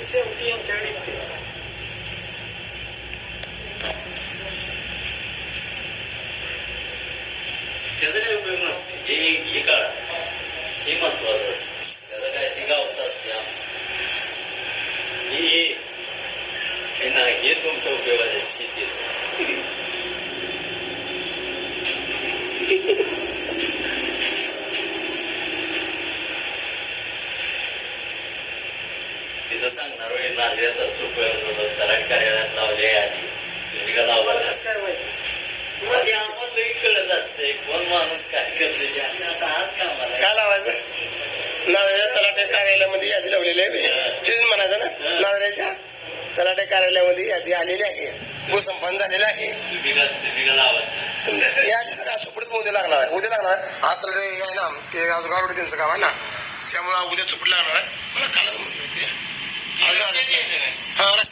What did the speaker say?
शेवटी यांच्याकडे येते त्याचा काही उपयोग नसते हे हे काढा हे महत्वाचं असतं त्याचं काय ते गावचं असते आमचं हे हे हे नाही हे तुमच्या उपयोगाचं आहे शेतीचं तिथं सांगणार होय नांदेड चुक तलाठी कार्यालयात लावले आधी का लावला कसं काय माहिती मग ते आम्हाला कळत असते कोण माणूस काय करते आता आज कामाला. काय लावायचं? नांदऱ्या तलाठी कार्यालयामध्ये यादी लावलेली आहे तेच म्हणायचं ना नांदऱ्याच्या तलाठी कार्यालयामध्ये यादी आलेली आहे. भूसंपन्न झालेलं आहे. यादी सगळं चुपडीत उद्या लागणार आहे. उद्या लागणार आज तर आहे ना ते आज गावडे त्यांचं काम आहे ना. त्यामुळे उद्या चुपडी लागणार आहे. मला कालच म्हटलं ahora